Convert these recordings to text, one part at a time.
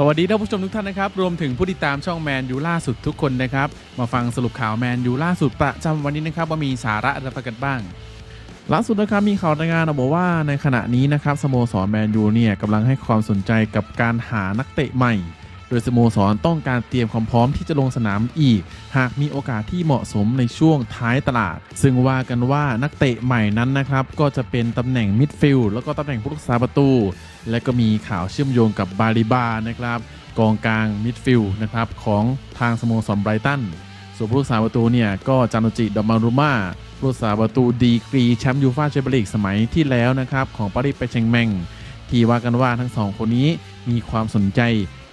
สวัสดีท่านผู้ชมทุกท่านนะครับ รวมถึงผู้ติดตามช่องแมนยูล่าสุดทุกคนนะครับ มาฟังสรุปข่าวแมนยูล่าสุดประจำวันนี้นะครับ ว่ามีสาระอะไรกันบ้าง ล่าสุดนะครับมีข่าวรายงานออกมาว่าในขณะนี้นะครับสโมสรแมนยูเนี่ยกำลังให้ความสนใจกับการหานักเตะใหม่ โดยสโมสรต้องการเตรียมความพร้อมที่จะลงสนามอีก หากมีโอกาสที่เหมาะสมในช่วงท้ายตลาด ซึ่งว่ากันว่านักเตะใหม่นั้นนะครับ ก็จะเป็นตำแหน่งมิดฟิลด์แล้วก็ตำแหน่งผู้รักษาประตู และก็มีข่าวเชื่อมโยงกับบาลิบานะครับกองกลางมิดฟิลด์นะครับของทางสโมสรไบรตันส่วนผู้รักษาประตูเนี่ยก็จานุจิดอมารุมาผู้รักษาประตูดีกรีแชมป์ยูฟ่าแชมเปี้ยนลีกสมัยที่แล้วนะครับของปารีสไปเชงแมงที่ว่ากันว่าทั้งสองคนนี้ มีความสนใจ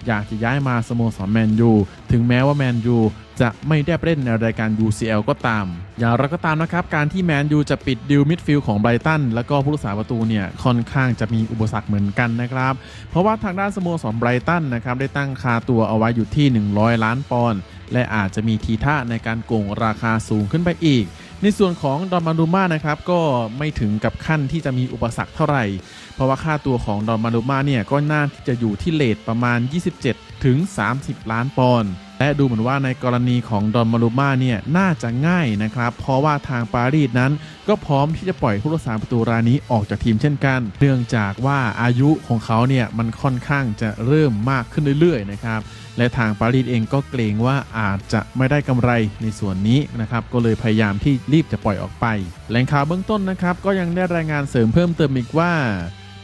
อยากจะย้ายมาสโมสรแมนยูถึงแม้ว่าแมนยูจะไม่ได้ไปเล่นในรายการ UCL ก็ตาม อย่างไรก็ตามนะครับ การที่แมนยูจะปิดดิวมิดฟิลด์ของไบรตัน แล้วก็ผู้รักษาประตูเนี่ย ค่อนข้างจะมีอุปสรรคเหมือนกันนะครับ เพราะว่าทางด้านสโมสรไบรตันนะครับ ได้ตั้งคาตัวเอาไว้อยู่ที่ 100 ล้านปอนด์ และอาจจะมีทีท่าในการโกงราคาสูงขึ้นไปอีก ในส่วนของดอนมารูมานะครับก็ไม่ถึงกับขั้นที่จะมีอุปสรรคเท่าไหร่ เพราะว่าค่าตัวของดอนมารูมาเนี่ยก็น่าที่จะอยู่ที่เลทประมาณ 27 ถึง 30 ล้านปอนด์และดูเหมือนว่าในกรณีของดอนมารูมาเนี่ยน่าจะง่ายนะครับ เพราะว่าทางปารีสนั้น ก็พร้อมที่จะปล่อยผู้รักษาประตูรายนี้ออกจากทีมเช่นกัน เนื่องจากว่าอายุของเขาเนี่ยมันค่อนข้างจะเริ่มมากขึ้นเรื่อยๆนะครับ และทางปารีสเองก็เกรงว่าอาจจะไม่ได้กำไรในส่วนนี้นะครับก็เลยพยายามที่รีบจะปล่อยออกไปแหล่งข่าวเบื้องต้นนะครับก็ยังได้รายงานเสริมเพิ่มเติมอีกว่า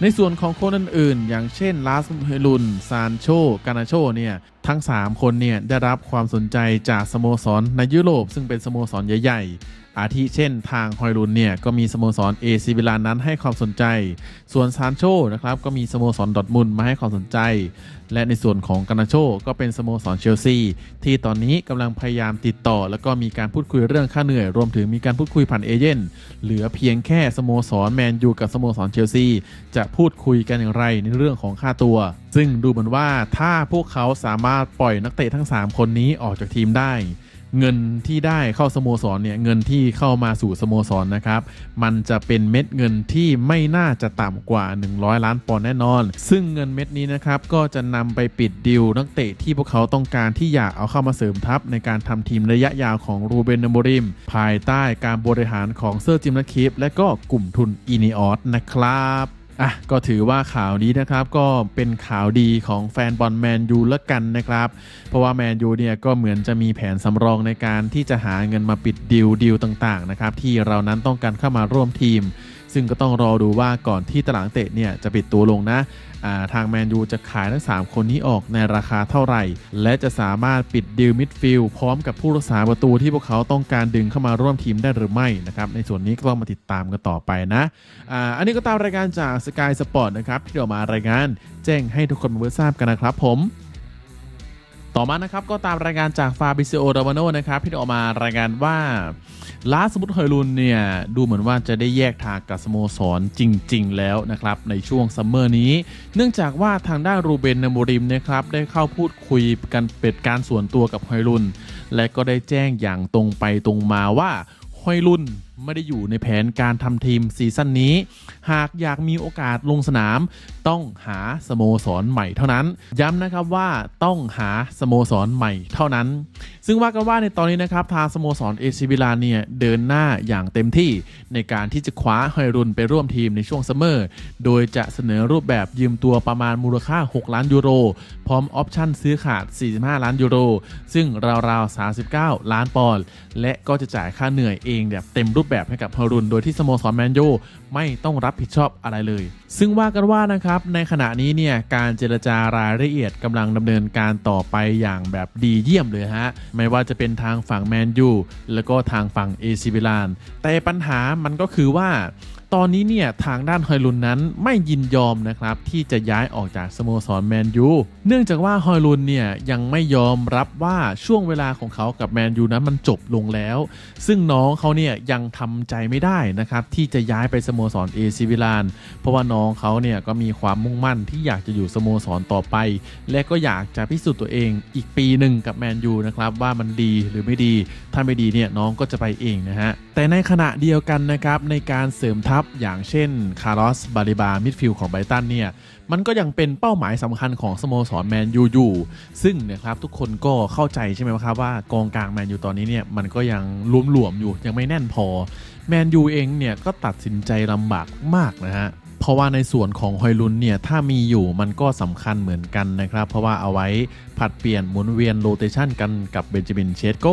ในส่วนของคนอื่นๆ อย่างเช่นลาสเฮลุนซานโชกานาโชเนี่ยทั้ง 3 คนเนี่ยได้รับความสนใจจากสโมสรในยุโรป ซึ่งเป็นสโมสรใหญ่ๆ อาทิเช่นทางฮอยลุนเนี่ยก็มีสโมสรเอซิบิลานนั้นให้ความสนใจ ส่วนซานโชนะครับก็มีสโมสรดอทมุนมาให้ความสนใจ และในส่วนของกานาโชก็เป็นสโมสรเชลซีที่ตอนนี้กำลังพยายามติดต่อ แล้วก็มีการพูดคุยเรื่องค่าเหนื่อย รวมถึงมีการพูดคุยผ่านเอเย่นเหลือเพียงแค่สโมสรแมนยูกับสโมสรเชลซีจะพูดคุยกันอย่างไรในเรื่องของค่าตัว ซึ่งดูเหมือนว่าถ้าพวกเขาสามารถปล่อยนักเตะทั้ง 3 คนนี้ออกจากทีมได้ เงินที่ได้เข้าสโมสรเนี่ยเงินที่เข้ามาสู่สโมสรนะครับมันจะเป็นเม็ดเงินที่ไม่น่าจะต่ำกว่า 100 ล้านปอนด์แน่นอน ซึ่งเงินเม็ดนี้นะครับก็จะนำไปปิดดิวนักเตะที่พวกเขาต้องการที่อยากเอาเข้ามาเสริมทัพในการทำทีมระยะยาวของรูเบนเนโมริม ภายใต้การบริหารของเซอร์จิมนักคิปและก็กลุ่มทุนอีนิออสนะครับ อะก็ถือว่าข่าวนี้นะครับก็เป็นข่าวดีของแฟนบอลแมนยูละกันนะครับ เพราะว่าแมนยูเนี่ยก็เหมือนจะมีแผนสำรองในการที่จะหาเงินมาปิดดิวดิวต่างๆนะครับที่เรานั้นต้องการเข้ามาร่วมทีม ซึ่งก็ต้องรอดูว่าก่อนที่ตลาดเตะเนี่ยจะปิดตัวลงนะ ทางแมนยูจะขายทั้ง 3 คนนี้ออกในราคาเท่าไหร่ และจะสามารถปิดดิวมิดฟิลด์พร้อมกับผู้รักษาประตูที่พวกเขาต้องการดึงเข้ามาร่วมทีมได้หรือไม่นะครับในส่วนนี้ก็ต้องมาติดตามกันต่อไปนะออันนี้ก็ตามรายการจาก Sky Sport นะครับที่ออกมารายงานแจ้งให้ทุกคนมาทราบกันนะครับผมต่อมานะครับก็ตามรายงานจากฟาบิซิโอดาวาโนนะครับที่ออกมารายงานว่า ลาสมุทเฮยลุนเนี่ย ดูเหมือนว่าจะได้แยกทางกับสโมสรจริง ๆ แล้วนะครับ ในช่วงซัมเมอร์นี้ เนื่องจากว่าทางด้านรูเบนนโมริมนะครับ ได้เข้าพูดคุยกันเป็นการส่วนตัวกับเฮยลุนและก็ได้แจ้งอย่างตรงไปตรงมาว่าฮอยลุน ไม่ได้อยู่ในแผนการทำทีมซีซั่นนี้ หากอยากมีโอกาสลงสนาม ต้องหาสโมสรใหม่เท่านั้น ย้ำนะครับว่าต้องหาสโมสรใหม่เท่านั้น ซึ่งว่ากันว่าในตอนนี้นะครับทางสโมสรเอซิบิลาเนี่ยเดินหน้าอย่างเต็มที่ในการที่จะคว้าฮอยรุนไปร่วมทีมในช่วงซัมเมอร์ โดยจะเสนอรูปแบบยืมตัวประมาณมูลค่า 6 ล้านยูโร พร้อมออปชั่นซื้อขาด 45 ล้านยูโร ซึ่งราวๆ 39 ล้านปอนด์และก็จะจ่ายค่าเหนื่อยเองแบบเต็มรูปแบบให้กับฮารุนโดยที่สโมสรแมนยูไม่ต้องรับผิดชอบอะไรเลย ซึ่งว่ากันว่านะครับในขณะนี้เนี่ยการเจรจารายละเอียดกำลังดำเนินการต่อไปอย่างแบบดีเยี่ยมเลยฮะไม่ว่าจะเป็นทางฝั่งแมนยูแล้วก็ทางฝั่งเอซิบิลานแต่ปัญหามันก็คือว่า ตอนนี้เนี่ยทางด้านฮอยลุนนั้นไม่ยินยอมนะครับที่จะย้ายออกจากสโมสรแมนยูเนื่องจากว่าฮอยลุนเนี่ยยังไม่ยอมรับว่าช่วงเวลาของเขากับแมนยูนั้นมันจบลงแล้ว ซึ่งน้องเขาเนี่ยยังทำใจไม่ได้นะครับที่จะย้ายไปสโมสรเอซิบิลานเพราะว่าน้องเขาเนี่ยก็มีความมุ่งมั่นที่อยากจะอยู่สโมสรต่อไป และก็อยากจะพิสูจน์ตัวเองอีกปีหนึ่งกับแมนยูนะครับว่ามันดีหรือไม่ดีถ้าไม่ดีเนี่ยน้องก็จะไปเองนะฮะแต่ในขณะเดียวกันนะครับในการเสริมทัพอย่างเช่นคาร์ลอสบาริบามิดฟิลของไบรตันเนี่ย มันก็ยังเป็นเป้าหมายสำคัญของสโมสรแมนยูอยู่ ซึ่งนะครับทุกคนก็เข้าใจใช่ไหมครับว่ากองกลางแมนยูตอนนี้เนี่ยมันก็ยังหลวมๆอยู่ยังไม่แน่นพอแมนยูเองเนี่ยก็ตัดสินใจลำบากมากนะฮะเพราะว่าในส่วนของฮอยลุนเนี่ยถ้ามีอยู่มันก็สำคัญเหมือนกันนะครับ เพราะว่าเอาไว้ผัดเปลี่ยนหมุนเวียนโรเตชันกันกับเบนจามินเชสโก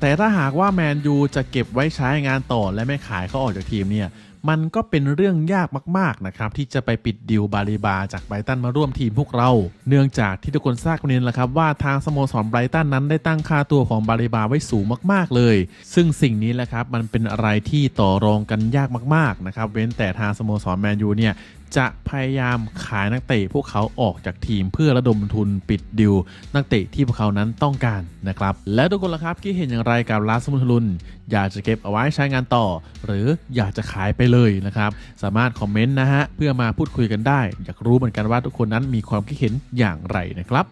แต่ถ้าหากว่าแมนยูจะเก็บไว้ใช้งานต่อและไม่ขายเขาออกจากทีมเนี่ย มันก็เป็นเรื่องยากมากๆนะครับที่จะไปปิดดิวบาลีบาจากไบรตันมาร่วมทีมพวกเรา เนื่องจากที่ทุกคนทราบกันนี้แหละครับว่าทางสโมสรไบรตันนั้นได้ตั้งค่าตัวของบาลีบาไว้สูงมากๆเลย ซึ่งสิ่งนี้แหละครับมันเป็นอะไรที่ต่อรองกันยากมากๆนะครับเว้นแต่ทางสโมสรแมนยูเนี่ย จะพยายามขายนักเตะพวกเขาออกจากทีมเพื่อระดมทุนปิดดิวนักเตะที่พวกเขานั้นต้องการนะครับ และทุกคนล่ะครับคิดเห็นอย่างไรกับลาสมุทลุน อยากจะเก็บเอาไว้ใช้งานต่อ หรืออยากจะขายไปเลยนะครับ สามารถคอมเมนต์นะฮะ เพื่อมาพูดคุยกันได้ อยากรู้เหมือนกันว่าทุกคนนั้นมีความคิดเห็นอย่างไรนะครับ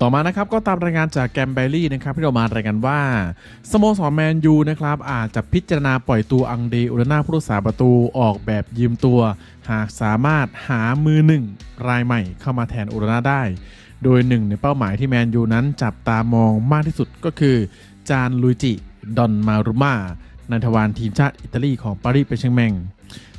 ต่อมานะครับก็ตามรายงานจากแกมเบลลี่นะครับที่เรามารายงานว่าสโมสรแมนยูนะครับอาจจะพิจารณาปล่อยตัวอังเดอุรนาผู้รักษาประตูออกแบบยืมตัว หากสามารถหามือหนึ่งรายใหม่เข้ามาแทนอุรนาได้ โดยหนึ่งในเป้าหมายที่แมนยูนั้นจับตามองมากที่สุดก็คือ จานลุยจิดอนมารุมาในทวารทีมชาติอิตาลีของปารีสเป็นเชงแมง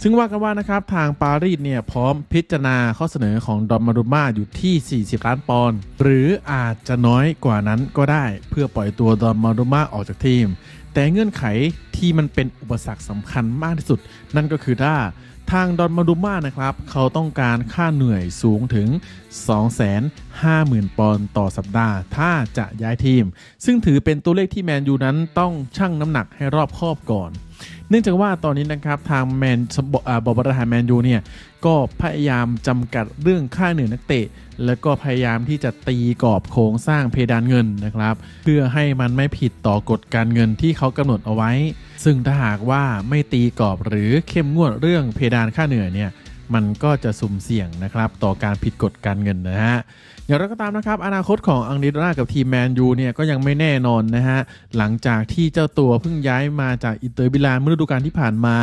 ซึ่งว่ากันว่านะครับทางปารีสเนี่ยพร้อมพิจารณาข้อเสนอของดอนมารุมาอยู่ที่ 40 ล้านปอนด์หรืออาจจะน้อยกว่านั้นก็ได้ เพื่อปล่อยตัวดอนมารุมาออกจากทีม แต่เงื่อนไขที่มันเป็นอุปสรรคสำคัญมากที่สุด นั่นก็คือถ้าทางดอนมารุมานะครับ เขาต้องการค่าเหนื่อยสูงถึง 250,000 ปอนด์ต่อสัปดาห์ ถ้าจะย้ายทีม ซึ่งถือเป็นตัวเลขที่แมนยูนั้นต้องชั่งน้ำหนักให้รอบคอบก่อน เนื่องจากว่าตอนนี้นะครับทางแมนอ่าบอบริหารแมนยูเนี่ยก็พยายามจำกัดเรื่องค่าเหนื่อยนักเตะ แล้วก็พยายามที่จะตีกรอบโครงสร้างเพดานเงินนะครับ เพื่อให้มันไม่ผิดต่อกฎการเงินที่เขากำหนดเอาไว้ ซึ่งถ้าหากว่าไม่ตีกรอบหรือเข้มงวดเรื่องเพดานค่าเหนื่อยเนี่ยมันก็จะสุ่มเสี่ยงนะครับต่อการผิดกฎการเงินนะฮะ อย่างไรก็ตามนะครับ อนาคตของอังดิรากับทีมแมนยูเนี่ยก็ยังไม่แน่นอนนะฮะ หลังจากที่เจ้าตัวเพิ่งย้ายมาจากอินเตอร์บิลานเมื่อฤดูกาลที่ผ่านมา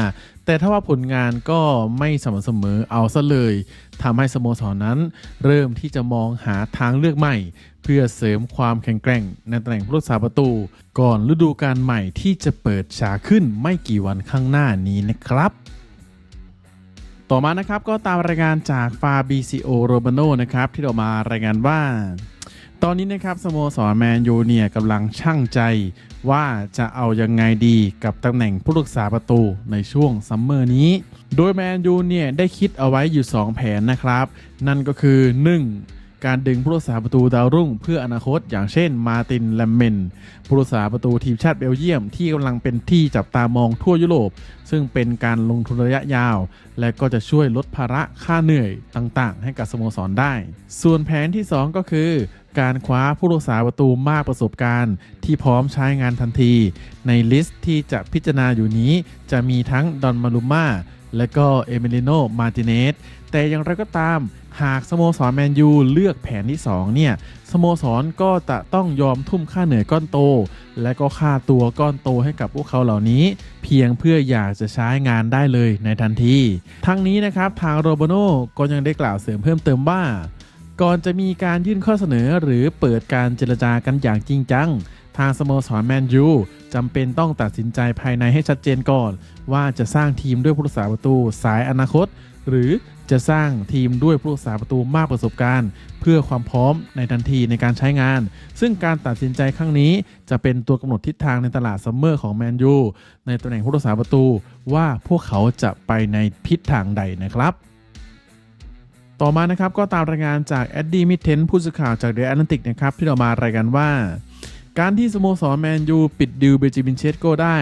แต่ถ้าว่าผลงานก็ไม่สม่ำเสมอเอาซะเลยทำให้สโมสรนั้น เริ่มที่จะมองหาทางเลือกใหม่ เพื่อเสริมความแข็งแกร่ง ในตำแหน่งผู้รักษาประตู ก่อนฤดูกาลใหม่ที่จะเปิดฉากขึ้นไม่กี่วันข้างหน้านี้นะครับ ต่อมานะครับก็ตามรายงานจากฟาบิซิโอโรบาโนนะครับที่เรามารายงานว่า ตอนนี้นะครับสโมสรแมนยูเนี่ยกำลังช่างใจว่าจะเอายังไงดีกับตำแหน่งผู้รักษาประตูในช่วงซัมเมอร์นี้ โดยแมนยูเนี่ยได้คิดเอาไว้อยู่ 2 แผนนะครับ นั่นก็คือ 1. การดึงผู้รักษาประตูดาวรุ่งเพื่ออนาคตอย่างเช่นมาตินแลมเมนผู้รักษาประตูทีมชาติเบลเยียมที่กำลังเป็นที่จับตามองทั่วยุโรป ซึ่งเป็นการลงทุนระยะยาว และก็จะช่วยลดภาระค่าเหนื่อยต่างๆ ให้กับสโมสรได้ ส่วนแผนที่ 2 ก็คือการคว้าผู้รักษาประตูมากประสบการณ์ ที่พร้อมใช้งานทันที ในลิสต์ที่จะพิจารณาอยู่นี้จะมีทั้งดอนมารุม่า และก็เอเมิลิโนมาติเนสแต่อย่างไรก็ตามหากสโมสรแมนยูเลือกแผนที่ 2 เนี่ย สโมสรก็จะต้องยอมทุ่มค่าเหนื่อยก้อนโต และก็ค่าตัวก้อนโตให้กับพวกเขาเหล่านี้ เพียงเพื่ออยากจะใช้งานได้เลยในทันที ทั้งนี้นะครับ ทางโรโบโนก็ยังได้กล่าวเสริมเพิ่มเติมว่า ก่อนจะมีการยื่นข้อเสนอหรือเปิดการเจรจากันอย่างจริงจัง ทางสโมสรแมนยูจำเป็นต้องตัดสินใจภายในให้ชัดเจนก่อน ว่าจะสร้างทีมด้วยผู้รักษาประตูสายอนาคต หรือจะสร้างทีมด้วยผู้รักษาประตูมากประสบการณ์ เพื่อความพร้อมในทันทีในการใช้งาน ซึ่งการตัดสินใจครั้งนี้จะเป็นตัวกำหนดทิศทางในตลาดซัมเมอร์ของแมนยูในตำแหน่งผู้รักษาประตูว่าพวกเขาจะไปในทิศทางใดนะครับต่อมานะครับก็ตามรายงานจากแอดดี้มิเทนผู้สื่อข่าวจากเดอะแอตแลนติกนะครับที่เรามารายงานว่า การที่สโมสรแมนยูปิดดิวเบจิมินเชสโกได้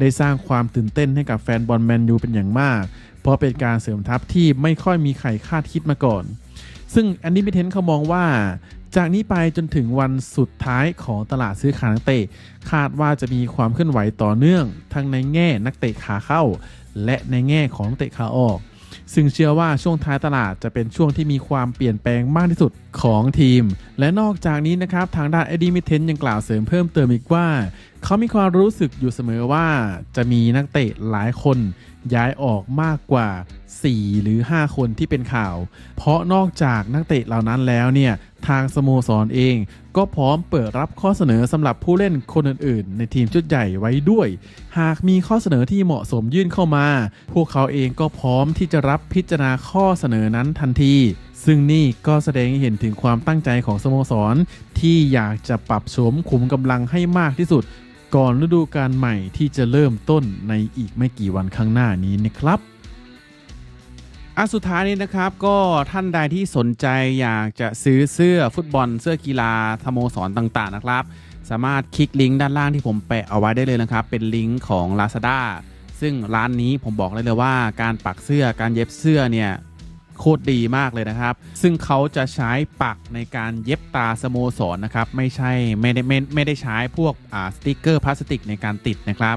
ได้สร้างความตื่นเต้นให้กับแฟนบอลแมนยูเป็นอย่างมาก เพราะเป็นการเสริมทัพที่ไม่ค่อยมีใครคาดคิดมาก่อน ซึ่งแอนดี้มิเทนเขามองว่า จากนี้ไปจนถึงวันสุดท้ายของตลาดซื้อขายนักเตะ คาดว่าจะมีความเคลื่อนไหวต่อเนื่อง ทั้งในแง่นักเตะขาเข้า และในแง่ของนักเตะขาออก ซึ่งเชื่อว่าช่วงท้ายตลาดจะเป็นช่วงที่มีความเปลี่ยนแปลงมากที่สุดของทีม และนอกจากนี้นะครับ ทางด้านเอ็ดดี้มิเทนยังกล่าวเสริมเพิ่มเติมอีกว่า เขามีความรู้สึกอยู่เสมอว่าจะมีนักเตะหลายคนย้ายออกมากกว่า 4 หรือ 5 คนที่เป็นข่าว เพราะนอกจากนักเตะเหล่านั้นแล้วเนี่ย ทางสโมสรเอง ก็พร้อมเปิดรับข้อเสนอสำหรับผู้เล่นคนอื่นๆ ในทีมชุดใหญ่ไว้ด้วย หากมีข้อเสนอที่เหมาะสมยื่นเข้ามา พวกเขาเองก็พร้อมที่จะรับพิจารณาข้อเสนอนั้นทันที ซึ่งนี่ก็แสดงให้เห็นถึงความตั้งใจของสโมสร ที่อยากจะปรับโฉมขุมกำลังให้มากที่สุด ก่อนฤดูกาลใหม่ที่จะเริ่มต้นในอีกไม่กี่วันข้างหน้านี้นะครับ อะสุดท้ายนี้นะครับก็ท่านใดที่สนใจอยากจะซื้อเสื้อฟุตบอลเสื้อกีฬาสโมสรต่างๆนะครับ สามารถคลิกลิงก์ด้านล่างที่ผมแปะเอาไว้ได้เลยนะครับ เป็นลิงก์ของ Lazada ซึ่งร้านนี้ผมบอกเลยเลยว่าการปักเสื้อการเย็บเสื้อเนี่ยโคตรดีมากเลยนะครับ ซึ่งเขาจะใช้ปักในการเย็บตาสโมสรนนะครับ ไม่ใช่ไม่ได้ไม่ไม่ได้ใช้พวกอ่าสติกเกอร์พลาสติกในการติดนะครับ